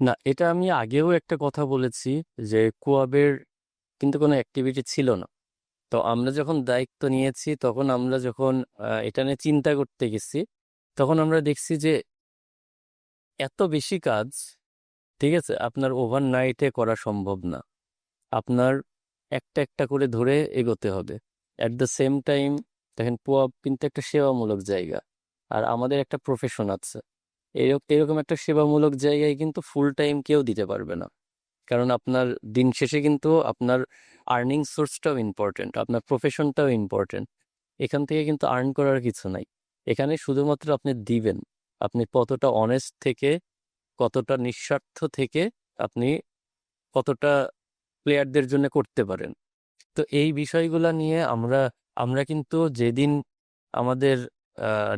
না, এটা আমি আগেও একটা কথা বলেছি যে কোয়াবের কিন্তু কোনো অ্যাক্টিভিটি ছিল না। তো আমরা যখন দায়িত্ব নিয়েছি, তখন আমরা যখন এটা নিয়ে চিন্তা করতে গেছি, তখন আমরা দেখছি যে এত বেশি কাজ, ঠিক আছে, আপনার ওভার ওভারনাইটে করা সম্ভব না। আপনার একটা একটা করে ধরে এগোতে হবে। অ্যাট দ্য সেম টাইম দেখেন পোয়াব কিন্তু একটা সেবামূলক জায়গা। আর আমাদের একটা প্রফেশন আছে। এরকম একটা সেবামূলক জায়গায় কিন্তু ফুল টাইম কেউ দিতে পারবে না। কারণ আপনার দিন শেষে কিন্তু আপনার আর্নিং সোর্সটাও ইম্পর্টেন্ট আপনার প্রফেশনটাও ইম্পর্টেন্ট এখান থেকে কিন্তু আর্ন করার কিছু নাই। এখানে শুধুমাত্র আপনি দিবেন। আপনি কতটা অনেস্ট থেকে, কতটা নিঃস্বার্থ থেকে আপনি কতটা প্লেয়ারদের জন্য করতে পারেন। তো এই বিষয়গুলা নিয়ে আমরা আমরা কিন্তু যেদিন আমাদের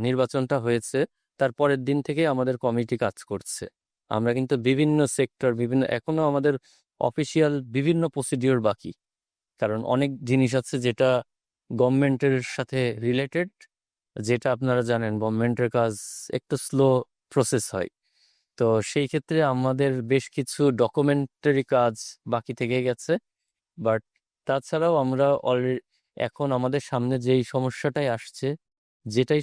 নির্বাচনটা হয়েছে তার পরের দিন থেকে আমাদের কমিটি কাজ করছে। আমরা কিন্তু বিভিন্ন সেক্টর, বিভিন্ন, এখনও আমাদের অফিসিয়াল বিভিন্ন প্রসিডিওর বাকি। কারণ অনেক জিনিস আছে যেটা গভর্নমেন্টের সাথে রিলেটেড, যেটা আপনারা জানেন গভর্নমেন্টের কাজ একটু স্লো প্রসেস হয়। তো সেই ক্ষেত্রে আমাদের বেশ কিছু ডকুমেন্টারি কাজ বাকি থেকে গেছে। বাট তাছাড়াও আমরা অলরেডি এখন আমাদের সামনে যেই সমস্যাটাই আসছে যেটাই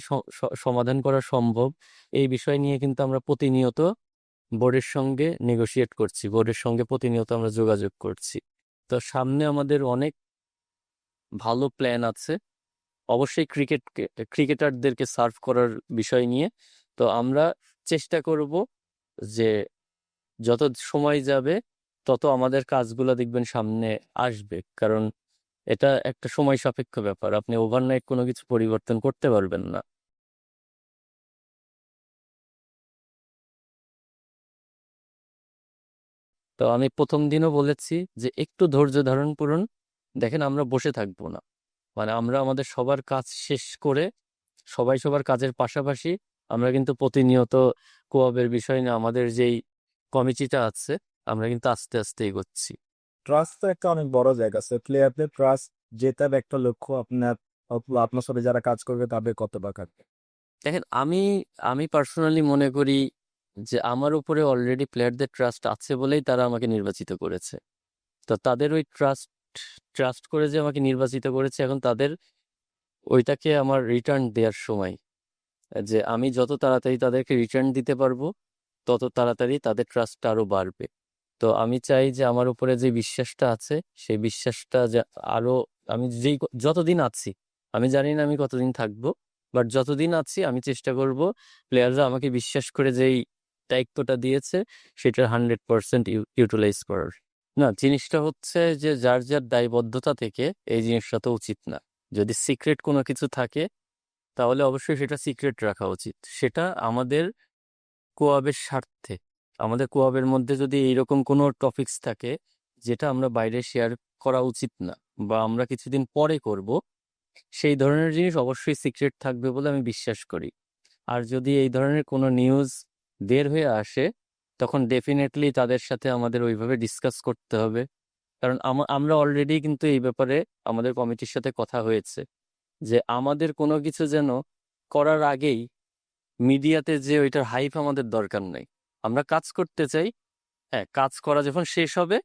সমাধান করা সম্ভব, এই বিষয় নিয়ে কিন্তু আমরা প্রতিনিয়ত বোর্ডের সঙ্গে নেগোশিয়েট করছি। বোর্ডের সঙ্গে প্রতিনিয়ত আমরা যোগাযোগ করছি। তো সামনে আমাদের অনেক ভালো প্ল্যান আছে। অবশ্যই ক্রিকেট ক্রিকেটারদেরকে সার্ভ করার বিষয় নিয়ে। তো আমরা চেষ্টা করব যে যত সময় যাবে, তত আমাদের কাজগুলো দেখবেন সামনে আসবে। কারণ এটা একটা সময় সাপেক্ষ ব্যাপার। আপনি ওভারনাইট কোনো কিছু পরিবর্তন করতে পারবেন না। তো আমি প্রথম দিনও বলেছি যে, একটু ধৈর্য ধারণ করুন। দেখেন আমরা বসে থাকব না। মানে আমরা আমাদের সবার কাজ শেষ করে সবাই সবার কাজের পাশাপাশি আমরা কিন্তু প্রতিনিয়ত কোয়াবের বিষয় নিয়ে আমাদের যেই কমিটিটা আছে, আমরা কিন্তু আস্তে আস্তে এগোচ্ছি। ট্রাস্ট তো একটা অনেক বড় জায়গা আছে প্লেয়ারদের ট্রাস্ট জেতার একটা লক্ষ্য আপনার আপনার সাথে যারা কাজ করবে তাদের কত বা কাটবে দেখেন, আমি আমি পার্সোনালি মনে করি যে আমার উপরে অলরেডি প্লেয়ারদের ট্রাস্ট আছে বলেই তারা আমাকে নির্বাচিত করেছে। তো তাদের ওই ট্রাস্ট ট্রাস্ট করে যে আমাকে নির্বাচিত করেছে, এখন তাদের ওইটাকে আমার রিটার্ন দেওয়ার সময়। যে আমি যত তাড়াতাড়ি তাদেরকে রিটার্ন দিতে পারব, তত তাড়াতাড়ি তাদের ট্রাস্টটা আরও বাড়বে। তো আমি চাই যে আমার উপরে যে বিশ্বাসটা আছে, সেই বিশ্বাসটা আরও আমি যেই যতদিন আছি, আমি জানি না আমি কতদিন থাকব বাট যতদিন আছি, আমি চেষ্টা করব প্লেয়াররা আমাকে বিশ্বাস করে যেই দায়িত্বটা দিয়েছে, সেটার হান্ড্রেড পার্সেন্ট ইউটিলাইজ করার। না, জিনিসটা হচ্ছে যে যার যার দায়বদ্ধতা থেকে এই জিনিসটা তো উচিত না। যদি সিক্রেট কোনো কিছু থাকে, তাহলে অবশ্যই সেটা সিক্রেট রাখা উচিত। সেটা আমাদের কোয়াবের স্বার্থে। আমাদের কোয়াবের মধ্যে যদি এইরকম কোনো টপিকস থাকে, যেটা আমরা বাইরে শেয়ার করা উচিত না বা আমরা কিছুদিন পরে করব, সেই ধরনের জিনিস অবশ্যই সিক্রেট থাকবে বলে আমি বিশ্বাস করি। আর যদি এই ধরনের কোনো নিউজ বের হয়ে আসে, তখন ডেফিনেটলি তাদের সাথে আমাদের ওইভাবে ডিসকাস করতে হবে। কারণ আম- আমরা অলরেডি কিন্তু এই ব্যাপারে আমাদের কমিটির সাথে কথা হয়েছে যে আমাদের কোনো কিছু যেন করার আগেই মিডিয়াতে যে ওইটার হাইপ আমাদের দরকার নেই। আমরা কাজ করতে চাই হ্যাঁ কাজ করা যখন শেষ হবে,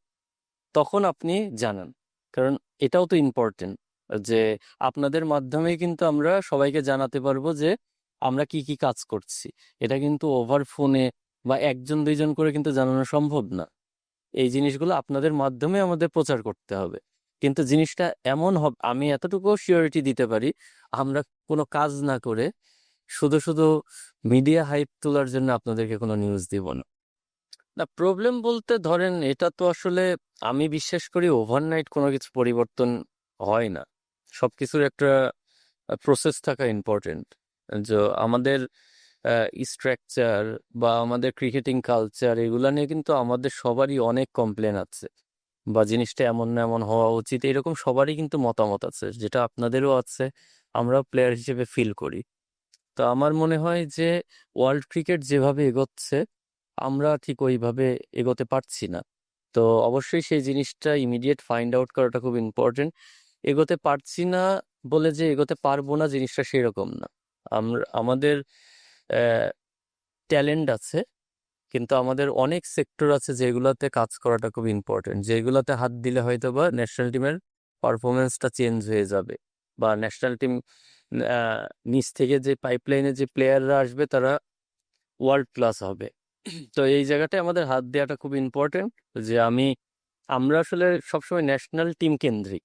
তখন আপনি জানান। কারণ এটাও তো ইম্পর্টেন্ট যে আপনাদের মাধ্যমেই কিন্তু আমরা সবাইকে জানাতে পারব যে আমরা কি কি কাজ করছি। এটা কিন্তু ওভার ফোনে বা একজন, দুইজন করে কিন্তু জানানো সম্ভব না। এই জিনিসগুলো আপনাদের মাধ্যমে আমাদের প্রচার করতে হবে। কিন্তু জিনিসটা এমন হবে, আমি এতটুকু সিওরিটি দিতে পারি, আমরা কোনো কাজ না করে শুধু শুধু মিডিয়া হাইপ তোলার জন্য আপনাদেরকে কোনো নিউজ দিব না। না প্রবলেম বলতে ধরেন এটা তো আসলে আমি বিশ্বাস করি ওভারনাইট কোনো কিছু পরিবর্তন হয় না। সব কিছুর একটা প্রসেস থাকা ইম্পর্টেন্ট যে আমাদের স্ট্রাকচার বা আমাদের ক্রিকেটিং কালচার এগুলা নিয়ে কিন্তু আমাদের সবারই অনেক কমপ্লেন আছে। বা জিনিসটা এমন না, এমন হওয়া উচিত, এরকম সবারই কিন্তু মতামত আছে। যেটা আপনাদেরও আছে, আমরাও প্লেয়ার হিসেবে ফিল করি। তো আমার মনে হয় যে, ওয়ার্ল্ড ক্রিকেট যেভাবে এগোচ্ছে, আমরা ঠিক ওইভাবে এগোতে পারছি না। তো অবশ্যই সেই জিনিসটা ইমিডিয়েট ফাইন্ড আউট করাটা খুব ইম্পর্টেন্ট এগোতে পারছি না বলে যে এগোতে পারব না জিনিসটা সেরকম না। আমরা আমাদের ট্যালেন্ট আছে, কিন্তু আমাদের অনেক সেক্টর আছে যেগুলোতে কাজ করাটা খুব ইম্পর্টেন্ট যেগুলোতে হাত দিলে হয়তো বা ন্যাশনাল টিমের পারফরমেন্সটা চেঞ্জ হয়ে যাবে বা ন্যাশনাল টিম নিচ থেকে যে পাইপলাইনে যে প্লেয়াররা আসবে, তারা ওয়ার্ল্ড ক্লাস হবে। তো এই জায়গাটায় আমাদের হাত দেওয়াটা খুব ইম্পর্টেন্ট যে আমি, আমরা আসলে সবসময় ন্যাশনাল টিম কেন্দ্রিক।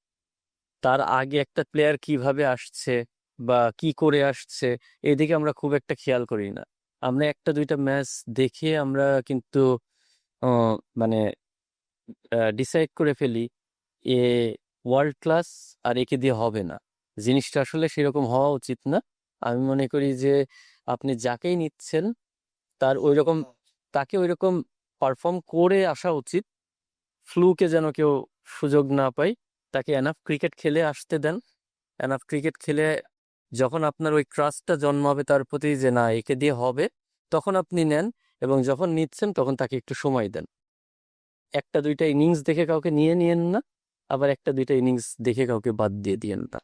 তার আগে একটা প্লেয়ার কীভাবে আসছে বা কি করে আসছে, এদিকে আমরা খুব একটা খেয়াল করি না। আমরা একটা দুইটা ম্যাচ দেখে আমরা কিন্তু মানে ডিসাইড করে ফেলি, এ ওয়ার্ল্ড ক্লাস আর একে দিয়ে হবে না। জিনিসটা আসলে সেরকম হওয়া উচিত না। আমি মনে করি যে আপনি যাকেই নিচ্ছেন তার ওই রকম তাকে ওই রকম পারফর্ম করে আসা উচিত। ফ্লুকে যেন কেউ সুযোগ না পায় তাকে এনাফ ক্রিকেট খেলে আসতে দেন। এনাফ ক্রিকেট খেলে যখন আপনার ওই ট্রাস্টটা জন্মাবে তার প্রতি যে না একে দিয়ে হবে তখন আপনি নেন এবং যখন নিচ্ছেন তখন তাকে একটু সময় দেন। একটা দুইটা ইনিংস দেখে কাউকে নিয়ে নিয়েন না আবার একটা দুইটা ইনিংস দেখে কাউকে বাদ দিয়ে দিয়েন না।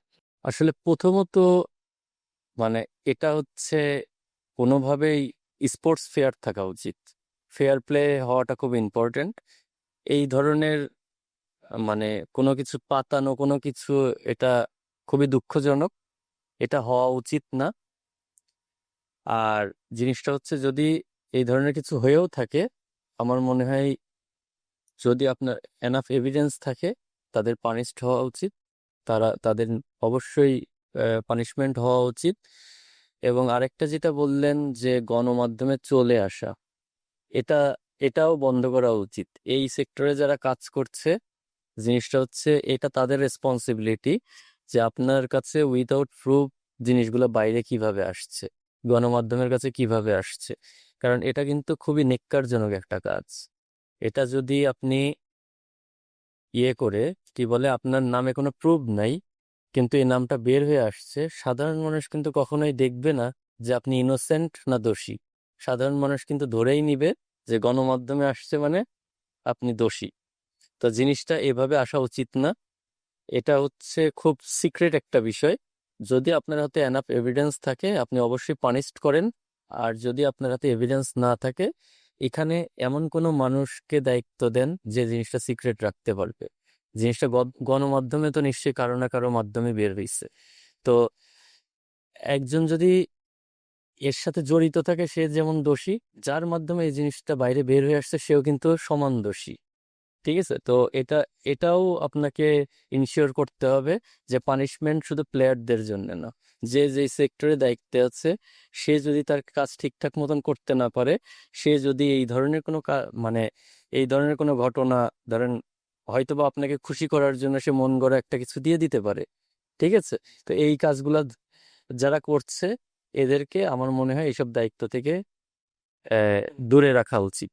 আসলে প্রথমত মানে এটা হচ্ছে কোনোভাবেই স্পোর্টস ফেয়ার থাকা উচিত। ফেয়ার প্লে হওয়াটা খুব ইম্পর্টেন্ট এই ধরনের মানে কোনো কিছু পাতানো, কোনো কিছু এটা খুবই দুঃখজনক। এটা হওয়া উচিত না। আর জিনিসটা হচ্ছে যদি এই ধরনের কিছু হয়েও থাকে, আমার মনে হয় যদি আপনার এনাফ এভিডেন্স থাকে, তাদের পানিশড হওয়া উচিত। তারা, তাদের অবশ্যই পানিশমেন্ট হওয়া উচিত। এবং আরেকটা যেটা বললেন যে গণমাধ্যমে চলে আসা, এটা, এটাও বন্ধ করা উচিত। এই সেক্টরে যারা কাজ করছে, জিনিসটা হচ্ছে এটা তাদের রেসপন্সিবিলিটি যে আপনার কাছে উইদাউট প্রুফ জিনিসগুলো বাইরে কীভাবে আসছে, গণমাধ্যমের কাছে কীভাবে আসছে। কারণ এটা কিন্তু খুবই নেক্কারজনক একটা কাজ। এটা যদি আপনি ইয়ে করে কি বলে, আপনার নামে কোনো প্রুফ নাই, কিন্তু এই নামটা বের হয়ে আসছে। সাধারণ মানুষ কিন্তু কখনোই দেখবে না যে আপনি ইনোসেন্ট না দোষী। সাধারণ মানুষ কিন্তু ধরেই নিবে যে গণমাধ্যমে আসছে মানে আপনি দোষী। তো জিনিসটা এভাবে আসা উচিত না। এটা হচ্ছে খুব সিক্রেট একটা বিষয়। যদি আপনার হাতে এনাফ এভিডেন্স থাকে, আপনি অবশ্যই পানিশড করেন। আর যদি আপনার হাতে এভিডেন্স না থাকে, এখানে এমন কোনো মানুষকে দায়িত্ব দেন যে জিনিসটা সিক্রেট রাখতে পারবে। জিনিসটা গণ- গণমাধ্যমে তো নিশ্চয়ই কারও না কারও মাধ্যমে বের হয়েছে তো একজন যদি এর সাথে জড়িত থাকে, সে যেমন দোষী, যার মাধ্যমে এই জিনিসটা বাইরে বের হয়ে আসছে, সেও কিন্তু সমান দোষী। ঠিক আছে? তো এটা, এটাও আপনাকে ইনশিওর করতে হবে যে পানিশমেন্ট শুধু প্লেয়ারদের জন্য না। যে যে সেক্টরে দায়িত্বে আছে, সে যদি তার কাজ ঠিকঠাক মতন করতে না পারে, সে যদি এই ধরনের কোনো মানে এই ধরনের কোনো ঘটনা, ধরেন হয়তোবা আপনাকে খুশি করার জন্য সে মন গড়া একটা কিছু দিয়ে দিতে পারে, ঠিক আছে? তো এই কাজগুলো যারা করছে, এদেরকে আমার মনে হয় এইসব দায়িত্ব থেকে দূরে রাখা উচিত।